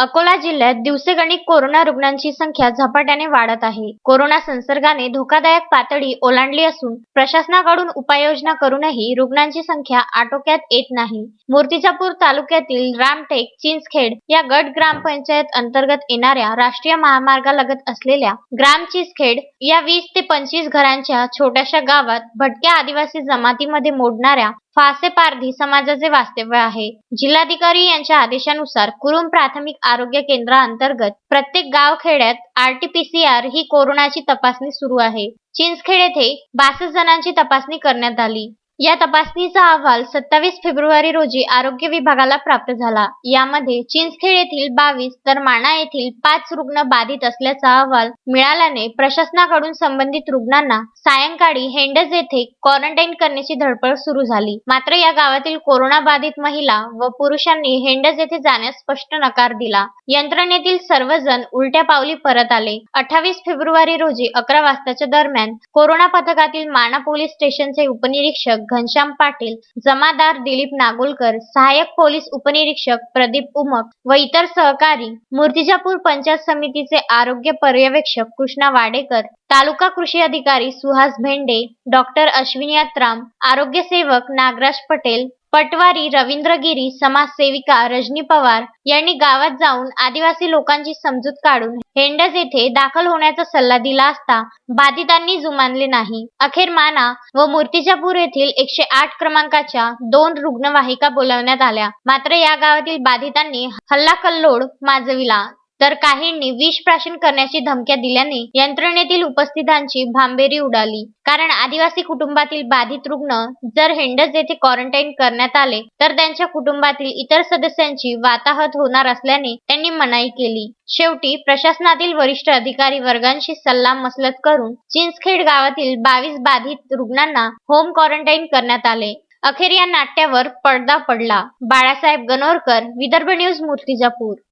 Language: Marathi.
अकोला जिल्ह्यात दिवसेगणिक कोरोना रुग्णांची संख्या झपाट्याने वाढत आहे. कोरोना संसर्गाने धोकादायक पातळी ओलांडली असून प्रशासनाकडून उपाययोजना करूनही रुग्णांची संख्या आटोक्यात येत नाही. मूर्तिजापूर तालुक्यातील रामटेक चिंचखेड या गट ग्रामपंचायत अंतर्गत येणाऱ्या राष्ट्रीय महामार्गालगत असलेल्या ग्राम चिंचखेड या वीस ते पंचवीस घरांच्या छोट्याशा गावात भटक्या आदिवासी जमातीमध्ये मोडणाऱ्या फासे पारधी समाजाचे वास्तव्य आहे. जिल्हाधिकारी यांच्या आदेशानुसार कुरुम प्राथमिक आरोग्य केंद्रांतर्गत प्रत्येक गावखेड्यात आरटीपीसीआर ही कोरोनाची तपासणी सुरू आहे. चिंचखेड येथे बासष्ट जणांची तपासणी करण्यात आली. या तपासणीचा अहवाल सत्तावीस फेब्रुवारी रोजी आरोग्य विभागाला प्राप्त झाला. यामध्ये चिंचखेड येथील बावीस तर माणा येथील पाच रुग्ण बाधित असल्याचा अहवाल मिळाल्याने प्रशासनाकडून संबंधित रुग्णांना सायंकाळी हेंडज येथे क्वारंटाईन करण्याची धडपड सुरू झाली. मात्र या गावातील कोरोना बाधित महिला व पुरुषांनी हेंडज येथे जाण्यास स्पष्ट नकार दिला. यंत्रणेतील सर्वजण उलट्या पावली परत आले. अठ्ठावीस फेब्रुवारी रोजी अकरा वाजताच्या दरम्यान कोरोना पथकातील माणा पोलीस स्टेशनचे उपनिरीक्षक घनश्याम पाटील जमादार दिलीप नागोलकर सहाय्यक पोलीस उपनिरीक्षक प्रदीप उमक व इतर सहकारी मूर्तिजापूर पंचायत समितीचे आरोग्य पर्यवेक्षक कृष्णा वाडेकर तालुका कृषी अधिकारी सुहास भेंडे डॉक्टर अश्विनी यात्राम आरोग्य सेवक नागराज पटेल पटवारी रवींद्र गिरी समाजसेविका रजनी पवार यांनी गावात जाऊन आदिवासी लोकांची समजूत काढून हेंडज येथे दाखल होण्याचा सल्ला दिला असता बाधितांनी जुमानले नाही. अखेर माना व मूर्तिजापूर येथील एकशे आठ क्रमांकाच्या दोन रुग्णवाहिका बोलावण्यात आल्या. मात्र या गावातील बाधितांनी हल्लाकल्लोळ माजविला. तर काहींनी विष प्राशन करण्याची धमक्या दिल्याने यंत्रणेतील उपस्थितांची भांबेरी उडाली. कारण आदिवासी कुटुंबातील बाधित रुग्ण जर हेंडज येथे क्वारंटाईन करण्यात आले तर त्यांच्या कुटुंबातील इतर सदस्यांची वाताहत होणार असल्याने त्यांनी मनाई केली. शेवटी प्रशासनातील वरिष्ठ अधिकारी वर्गांशी सल्ला मसलत करून चिंचखेड गावातील बावीस बाधित रुग्णांना होम क्वारंटाईन करण्यात आले. अखेर या नाट्यावर पडदा पडला. बाळासाहेब गणोरकर विदर्भ न्यूज मूर्तिजापूर